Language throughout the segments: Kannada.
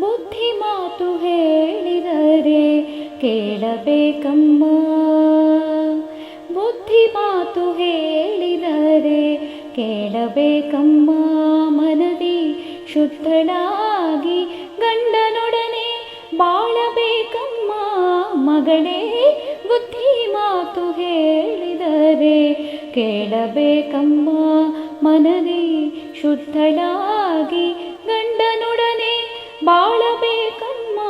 ಬುದ್ಧಿ ಮಾತು ಹೇಳಿದರೆ ಕೇಳಬೇಕಮ್ಮ. ಬುದ್ಧಿ ಮಾತು ಹೇಳಿದರೆ ಕೇಳಬೇಕಮ್ಮ. ಮನದಿ ಶುದ್ಧಳಾಗಿ ಗಂಡನೊಡನೆ ಬಾಳಬೇಕಮ್ಮ. ಮಗಳೇ ಬುದ್ಧಿ ಮಾತು ಹೇಳಿದರೆ ಕೇಳಬೇಕಮ್ಮ. ಮನದಿ ಶುದ್ಧಳಾಗಿ ಗಂಡನೊಡನೆ ಬಾಳಬೇಕಮ್ಮ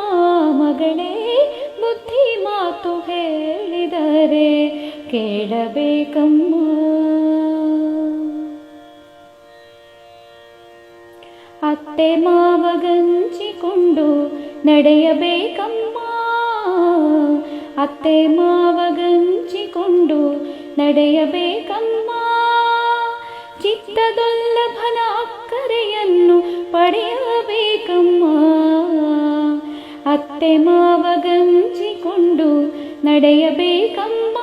ಮಗಳೇ, ಬುದ್ಧಿ ಮಾತು ಹೇಳಿದರೆ ಕೇಳಬೇಕಮ್ಮ. ಅತ್ತೆ ಮಾವ ಗಂಚಿಕೊಂಡು ನಡೆಯಬೇಕಮ್ಮ. ಅತ್ತೆ ಮಾವ ಗಂಚಿಕೊಂಡು ನಡೆಯಬೇಕಮ್ಮ. ಅಕ್ಕರೆಯನ್ನು ಪಡೆಯಬೇಕಮ್ಮ. ಅತ್ತೆ ಮಾವ ಮಾವಗಂಚಿಕೊಂಡು ನಡೆಯಬೇಕಮ್ಮ.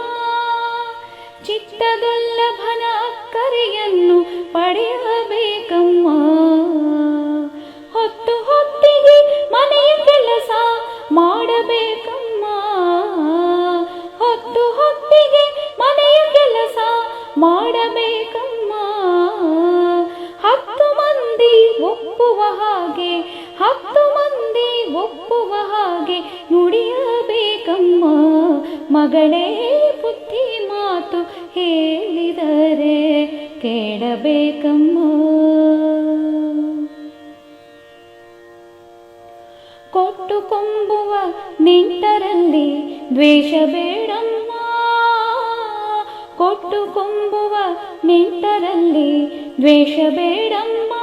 ಚಿತ್ತದೊಲ್ಲಭನ ಅಕ್ಕರೆಯನ್ನು ಪಡೆಯಬೇಕಮ್ಮ. ಹೊತ್ತು ಹೊತ್ತಿಗೆ ಮನೆಯ ಕೆಲಸ ಮಾಡಬೇಕಮ್ಮ ಹಾಗೆ, ಹತ್ತು ಮಂದಿ ಒಪ್ಪುವ ಹಾಗೆ ನುಡಿಯಬೇಕಮ್ಮ. ಮಗಳೇ, ಬುದ್ಧಿ ಮಾತು ಹೇಳಿದರೆ ಕೇಳಬೇಕಮ್ಮ. ಕೊಟ್ಟು ಕೊಂಬುವ ನೆಂಟರಲ್ಲಿ ದ್ವೇಷ ಬೇಡಮ್ಮ. ಕೊಟ್ಟು ಕೊಂಬುವ ನೆಂಟರಲ್ಲಿ ದ್ವೇಷ ಬೇಡಮ್ಮ.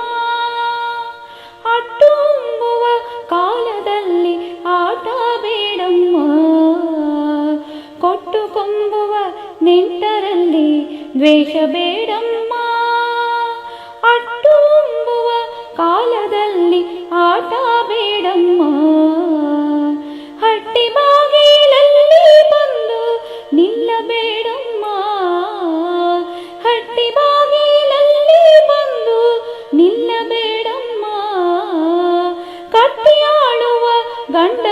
ಅಟ್ಟು ಉಂಬುವ ಕಾಲದಲ್ಲಿ ಆಟ ಬೇಡಮ್ಮ ಕೊಟ್ಟು ಕೊಂಬುವ ನೆಂಟರಲ್ಲಿ ದ್ವೇಷ ಬೇಡಮ್ಮ ಅಟ್ಟು ಉಂಬುವ ಕಾಲದಲ್ಲಿ ಆಟ ಬೇಡಮ್ಮ ಹಟ್ಟಿ ಬಾಗಿಲಲ್ಲಿ ಬಂದು ನಿಲ್ಲಬೇಡಮ್ಮ ಹಟ್ಟಿ ಬಾಗಿಲಲ್ಲಿ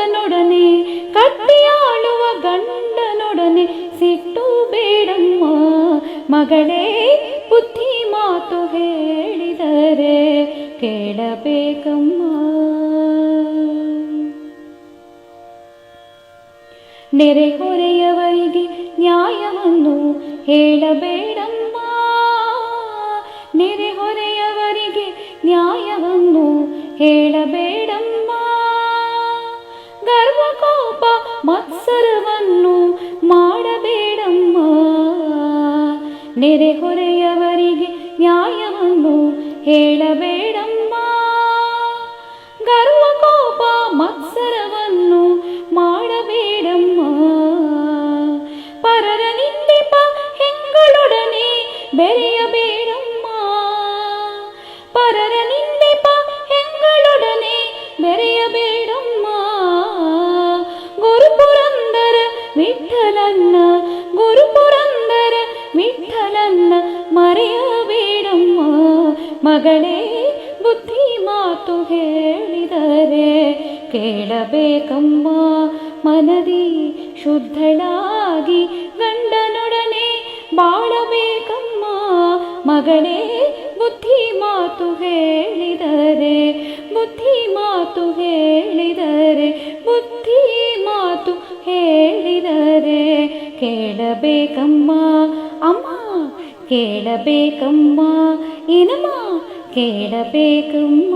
ಗಂಡನೊಡನೆ, ಕಟ್ಟಿಯಾಳುವ ಗಂಡನೊಡನೆ ಸಿಟ್ಟು ಬೇಡಮ್ಮ. ಮಗಳೇ, ಬುದ್ಧಿ ಮಾತು ಹೇಳಿದರೆ ಕೇಳಬೇಕಮ್ಮ. ನೆರೆಹೊರೆಯವರಿಗೆ ನ್ಯಾಯವನ್ನು ಹೇಳಬೇಡಮ್ಮ. ನೆರೆಹೊರೆಯವರಿಗೆ ನ್ಯಾಯವನ್ನು ಹೇಳಬೇಡಮ್ಮ. ಕೋಪ ಮತ್ಸರವನ್ನು ಮಾಡಬೇಡಮ್ಮ ನೆರೆಹೊರೆಯವರಿಗೆ ನ್ಯಾಯವನ್ನು ಹೇಳಬೇಡಮ್ಮ ಗರ್ವ ಕೋಪ ಮತ್ಸರವನ್ನು ಮಾಡಬೇಡಮ್ಮ ಪರರ ನಿಂದಿಪ ಹೆಂಗಳೊಡನೆ ಬೆರೆಯಬೇಡಮ್ಮ ಮಗಳೇ, ಬುದ್ಧಿ ಮಾತು ಹೇಳಿದರೆ ಕೇಳಬೇಕಮ್ಮ. ಮನದಿ ಶುದ್ಧಳಾಗಿ ಗಂಡನೊಡನೆ ಬಾಳಬೇಕಮ್ಮ. ಮಗಳೇ, ಬುದ್ಧಿ ಮಾತು ಹೇಳಿದರೆ, ಬುದ್ಧಿ ಮಾತು ಹೇಳಿದರೆ, ಬುದ್ಧಿ ಮಾತು ಹೇಳಿದರೆ ಕೇಳಬೇಕಮ್ಮ. ಅಮ್ಮ, ಕೇಳಬೇಕಮ್ಮ. ಏನಮ್ಮ ಕೇಳಬೇಕಮ್ಮ